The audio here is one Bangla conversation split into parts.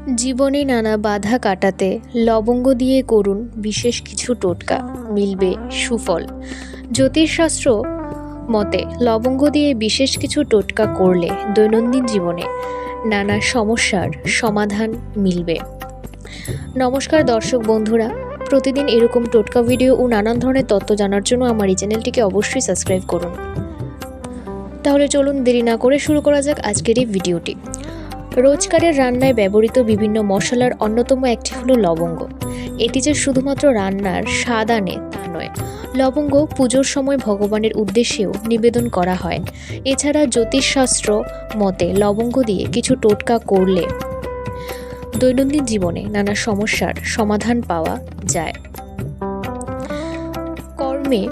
জীবনে নানা বাধা কাটাতে লবঙ্গ দিয়ে করুন বিশেষ কিছু টোটকা, মিলবে সুফল। জ্যোতিষশাস্ত্র মতে লবঙ্গ দিয়ে বিশেষ কিছু টোটকা করলে দৈনন্দিন জীবনে নানা সমস্যার সমাধান মিলবে। নমস্কার দর্শক বন্ধুরা, প্রতিদিন এরকম টোটকা ভিডিও ও নানান ধরনের তথ্য জানার জন্য আমার এই চ্যানেলটিকে অবশ্যই সাবস্ক্রাইব করুন। তাহলে চলুন দেরি না করে শুরু করা যাক আজকের এই ভিডিওটি। রোজকারের রান্নায় ব্যবহৃত বিভিন্ন মশলার অন্যতম একটি হলো লবঙ্গ। এটি যে শুধুমাত্র রান্নার স্বাদ আনে তা নয়, লবঙ্গ পুজোর সময় ভগবানের উদ্দেশ্যেও নিবেদন করা হয়। এছাড়া জ্যোতিষশাস্ত্র মতে লবঙ্গ দিয়ে কিছু টোটকা করলে দৈনন্দিন জীবনে নানা সমস্যার সমাধান পাওয়া যায়। কর্মে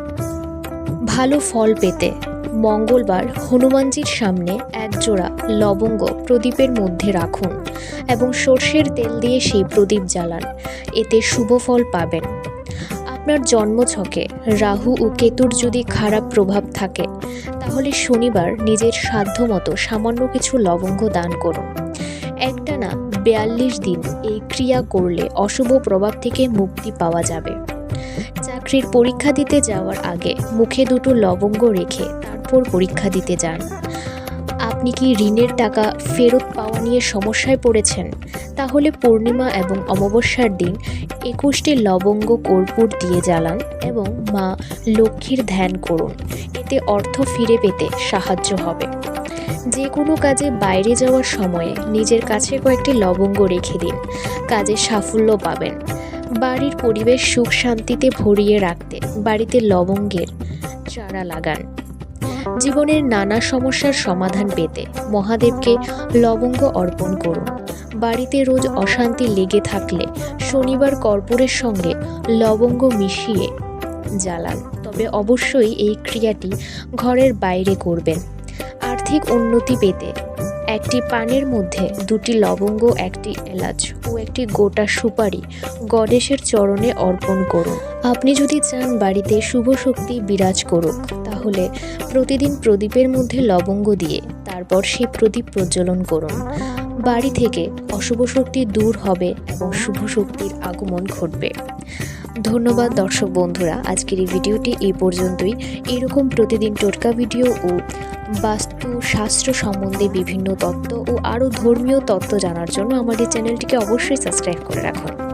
ভালো ফল পেতে মঙ্গলবার হনুমানজির সামনে এক জোড়া লবঙ্গ প্রদীপের মধ্যে রাখুন এবং সর্ষের তেল দিয়ে সেই প্রদীপ জ্বালান। এতে শুভ ফল পাবেন। আপনার জন্মছকে রাহু ও কেতুর যদি খারাপ প্রভাব থাকে, তাহলে শনিবার নিজের সাধ্যমতো সামান্য কিছু লবঙ্গ দান করুন। একটানা বিয়াল্লিশ দিন এই ক্রিয়া করলে অশুভ প্রভাব থেকে মুক্তি পাওয়া যাবে। চাকরির পরীক্ষা দিতে যাওয়ার আগে মুখে দুটো লবঙ্গ রেখে তারপর পরীক্ষা দিতে যান। আপনি কি ঋণের টাকা ফেরত পাওয়া নিয়ে সমস্যায় পড়েছেন? তাহলে পূর্ণিমা এবং অমাবস্যার দিন একুশটি লবঙ্গ কর্পূর দিয়ে জ্বালান এবং মা লক্ষ্মীর ধ্যান করুন। এতে অর্থ ফিরে পেতে সাহায্য হবে। যে কোনো কাজে বাইরে যাওয়ার সময়ে নিজের কাছে কয়েকটি লবঙ্গ রেখে দিন। কাজে সাফল্য পাবেন। বাড়ির পরিবেশ সুখ শান্তিতে ভরিয়ে রাখতে বাড়িতে লবঙ্গের চারা লাগান। জীবনের নানা সমস্যার সমাধান পেতে মহাদেবকে লবঙ্গ অর্পণ করুন। বাড়িতে রোজ অশান্তি লেগে থাকলে শনিবার কর্পূরের সঙ্গে লবঙ্গ মিশিয়ে জ্বালান। তবে অবশ্যই এই ক্রিয়াটি ঘরের বাইরে করবেন। আর্থিক উন্নতি পেতে একটি পানের মধ্যে দুটি লবঙ্গ, একটি এলাচ ও একটি গোটা সুপারি গণেশের চরণে অর্পণ করুন। আপনি যদি চান বাড়িতে শুভ শক্তি বিরাজ করুক, তাহলে প্রতিদিন প্রদীপের মধ্যে লবঙ্গ দিয়ে তারপর সেই প্রদীপ প্রজ্বলন করুন। বাড়ি থেকে অশুভ শক্তি দূর হবে এবং শুভ শক্তির আগমন ঘটবে। ধন্যবাদ দর্শক বন্ধুরা, আজকের এই ভিডিওটি এই পর্যন্তই। এরকম প্রতিদিন টোটকা ভিডিও ও বাস্তু, শাস্ত্র সম্বন্ধে বিভিন্ন তত্ত্ব ও আরও ধর্মীয় তত্ত্ব জানার জন্য আমাদের চ্যানেলটিকে অবশ্যই সাবস্ক্রাইব করে রাখুন।